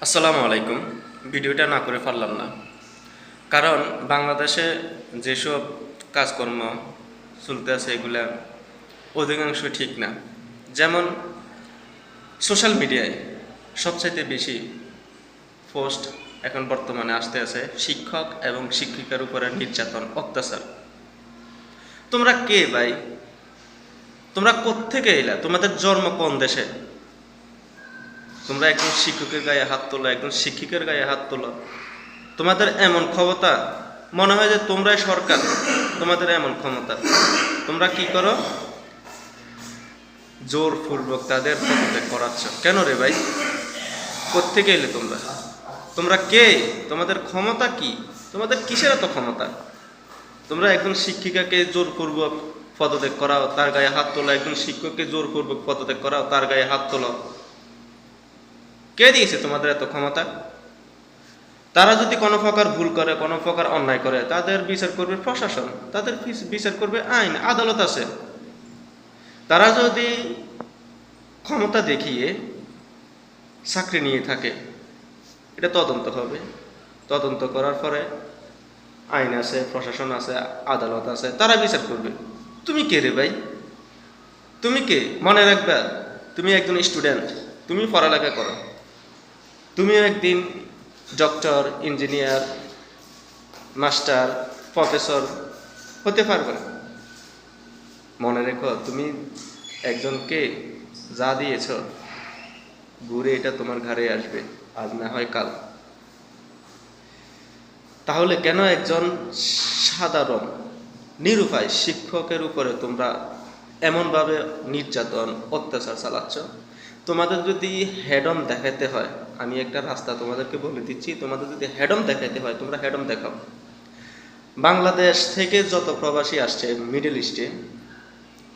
আসসালামু আলাইকুম। ভিডিওটা না করে পারলাম না। কারণ বাংলাদেশে যেসব কাজকর্ম চলতে আছে এগুলা অধিকাংশ ঠিক না। যেমন সোশ্যাল মিডিয়ায় সবচাইতে বেশি পোস্ট এখন বর্তমানে আসতে আছে শিক্ষক এবং শিক্ষিকার উপরে নির্যাতন, অত্যাচার। তোমরা কে ভাই? তোমরা কোত্থেকে এলা? তোমাদের জন্ম কোন দেশে? তোমরা একজন শিক্ষকের গায়ে হাত তোলো, একজন শিক্ষিকের গায়ে হাত তোলো। তোমাদের এমন ক্ষমতা, মনে হয় যে তোমরাই সরকার, তোমাদের এমন ক্ষমতা। তোমরা কি করো? জোর জোরপূর্বক তাদের করাচ্ছ। কেন রে ভাই? কোত্থেকে এলে তোমরা? তোমরা কে? তোমাদের ক্ষমতা কি? তোমাদের কিসের এত ক্ষমতা? তোমরা একজন শিক্ষিকাকে জোর জোরপূর্বক পদত্যাগ করাও, তার গায়ে হাত তোলা। একজন শিক্ষককে জোর জোরপূর্বক পদত্যাগ করাও, তার গায়ে হাত তোলো। কে দিয়েছে তোমাদের এত ক্ষমতা? তারা যদি কোনো প্রকার ভুল করে, কোনো প্রকার অন্যায় করে, তাদের বিচার করবে প্রশাসন, তাদের বিচার করবে আইন, আদালত আছে। তারা যদি ক্ষমতা দেখিয়ে চাকরি নিয়ে থাকে, এটা তদন্ত হবে। তদন্ত করার পরে আইন আছে, প্রশাসন আছে, আদালত আছে, তারা বিচার করবে। তুমি কে রে ভাই? তুমি কে? মনে রাখবে, তুমি একজন স্টুডেন্ট, তুমি পড়ালেখা করো। তুমিও একদিন ডক্টর, ইঞ্জিনিয়ার, মাস্টার, প্রফেসর হতে পারবে না। মনে রেখো, তুমি একজনকে যা দিয়েছ, ঘুরে এটা তোমার ঘরে আসবে, আজ না হয় কাল। তাহলে কেন একজন সাধারণ, নিরুপায় শিক্ষকের উপরে তোমরা এমনভাবে নির্যাতন, অত্যাচার চালাচ্ছ? তোমাদের যদি হেডম দেখাতে হয় আমি একটা রাস্তা তোমাদেরকে বলে দিচ্ছি, তোমাদের যদি হেডম দেখাইতে হয়, তোমরা হেডম দেখাও। বাংলাদেশ থেকে যত প্রবাসী আসছে মিডল ইস্টে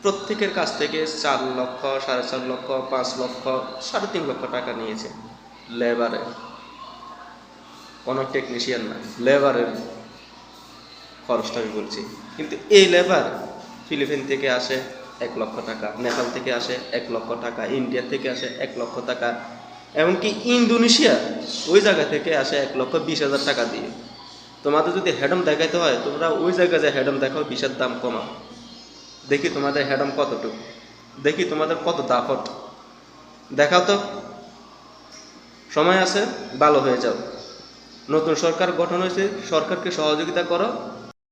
প্রত্যেকের কাছ থেকে চার লক্ষ, সাড়ে চার লক্ষ, পাঁচ লক্ষ, সাড়ে তিন লক্ষ টাকা নিয়েছে লেবারে কোনো টেকনিশিয়ান না লেবারের খরচটা আমি বলছি। কিন্তু এই লেবার ফিলিপিন থেকে আসে এক লক্ষ টাকা নেপাল থেকে আসে এক লক্ষ টাকা ইন্ডিয়া থেকে আসে এক লক্ষ টাকা এমনকি ইন্দোনেশিয়া ওই জায়গা থেকে আসে এক লক্ষ বিশ হাজার টাকা দিয়ে। তোমাদের যদি হেডম দেখাইতে হয়, তোমরা ওই জায়গায় যে হেডম দেখাও, বিষের দাম কমাও। দেখি তোমাদের হেডম কতটুকু। দেখি তোমাদের কত দাফট। দেখাও তো। সময় আছে, ভালো হয়ে যাও। নতুন সরকার গঠন হয়েছে, সরকারকে সহযোগিতা করো।